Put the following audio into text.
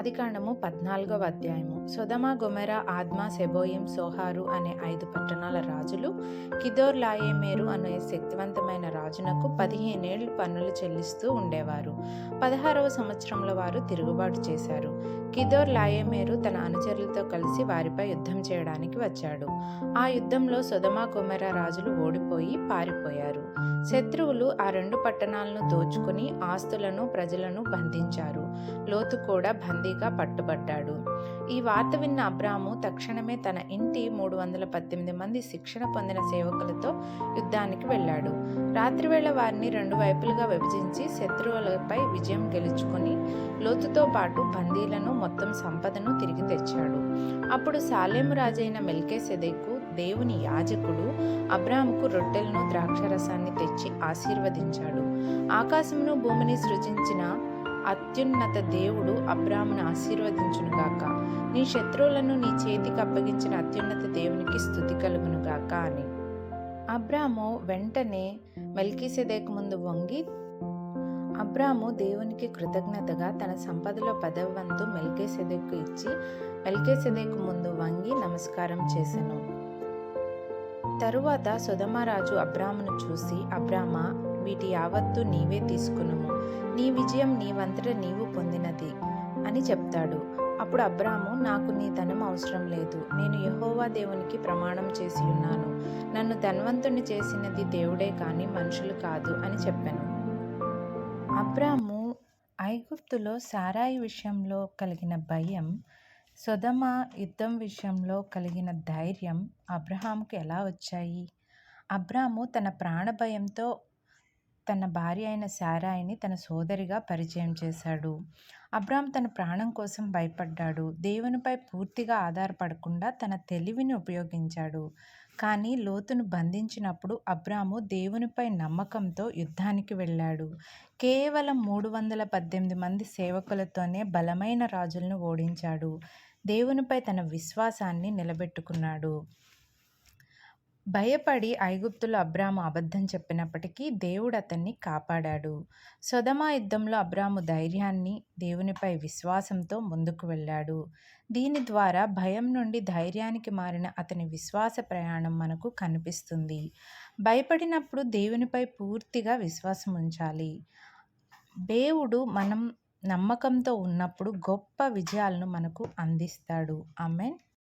ఆదికాండము పద్నాలుగవ అధ్యాయము. సుధమ గొమెర ఆద్మా సెబోయిం సోహారు అనే ఐదు పట్టణాల రాజులు కిదోర్ లాయేమేరు అనే శక్తివంతమైన రాజునకు పదిహేనేళ్ళు పన్నులు చెల్లిస్తూ ఉండేవారు. పదహారవ సంవత్సరంలో వారు తిరుగుబాటు చేశారు. కిదోర్ లాయేమేరు తన అనుచరులతో కలిసి వారిపై యుద్ధం చేయడానికి వచ్చాడు. ఆ యుద్ధంలో సుధమ గొమెర రాజులు ఓడిపోయి పారిపోయారు. శత్రువులు ఆ రెండు పట్టణాలను దోచుకుని ఆస్తులను ప్రజలను బంధించారు. లోతు కూడా బందీగా పట్టుబడ్డాడు. ఈ వార్త విన్న అబ్రాము తక్షణమే తన ఇంటి మూడు వందల పద్దెనిమిది మంది శిక్షణ పొందిన సేవకులతో యుద్ధానికి వెళ్ళాడు. రాత్రివేళ వారిని రెండు వైపులుగా విభజించి శత్రువులపై విజయం గెలుచుకుని లోతుతో పాటు బందీలను మొత్తం సంపదను తిరిగి తెచ్చాడు. అప్పుడు సాలేము రాజైన మెల్కేసెదెకు దేవుని యాజకుడు అబ్రాముకు రొట్టెలను ద్రాక్షరసాన్ని తెచ్చి ఆశీర్వదించాడు. ఆకాశమును భూమిని సృజించి అత్యున్నత దేవుడు అబ్రామును ఆశీర్వదించునుగాక నీ శత్రువులను నీ చేతికి అప్పగించిన అత్యున్నత దేవునికి స్థుతి కలుగునుగాక అని. అబ్రాము వెంటనే మెల్కీసెదేక్ ముందు వంగి అబ్రాము దేవునికి కృతజ్ఞతగా తన సంపదలో పదవ వంతు మెల్కేసెదెకు ఇచ్చి మెల్కేసెదెక్కు ముందు వంగి నమస్కారం చేశాను తరువాత సుధమరాజు అబ్రామును చూసి అబ్రామ వీటి యావత్తు నీవే తీసుకునుము. నీ విజయం నీవంతట నీవు పొందినది అని చెప్తాడు. అప్పుడు అబ్రాము నాకు నీ ధనం అవసరం లేదు. నేను యహోవా దేవునికి ప్రమాణం చేసి ఉన్నాను. నన్ను ధనవంతుని చేసినది దేవుడే కానీ మనుషులు కాదు అని చెప్పాను. అబ్రాము ఐగుప్తులో సారాయి విషయంలో కలిగిన భయం సొదమ యుద్ధం విషయంలో కలిగిన ధైర్యం అబ్రహాముకు ఎలా వచ్చాయి? అబ్రాము తన ప్రాణభయంతో తన భార్య అయిన సారాయిని తన సోదరిగా పరిచయం చేశాడు. అబ్రామ్ తన ప్రాణం కోసం భయపడ్డాడు. దేవునిపై పూర్తిగా ఆధారపడకుండా తన తెలివిని ఉపయోగించాడు. కానీ లోతును బంధించినప్పుడు అబ్రాము దేవునిపై నమ్మకంతో యుద్ధానికి వెళ్ళాడు. కేవలం మూడు వందల పద్దెనిమిది మంది సేవకులతోనే బలమైన రాజులను ఓడించాడు. దేవునిపై తన విశ్వాసాన్ని నిలబెట్టుకున్నాడు. భయపడి ఐగుప్తులు అబ్రాము అబద్ధం చెప్పినప్పటికీ దేవుడు అతన్ని కాపాడాడు. సొదమా యుద్ధంలో అబ్రాము ధైర్యాన్ని దేవునిపై విశ్వాసంతో ముందుకు వెళ్ళాడు. దీని ద్వారా భయం నుండి ధైర్యానికి మారిన అతని విశ్వాస ప్రయాణం మనకు కనిపిస్తుంది. భయపడినప్పుడు దేవునిపై పూర్తిగా విశ్వాసం ఉంచాలి. దేవుడు మనం నమ్మకంతో ఉన్నప్పుడు గొప్ప విజయాలను మనకు అందిస్తాడు. ఆమెన్.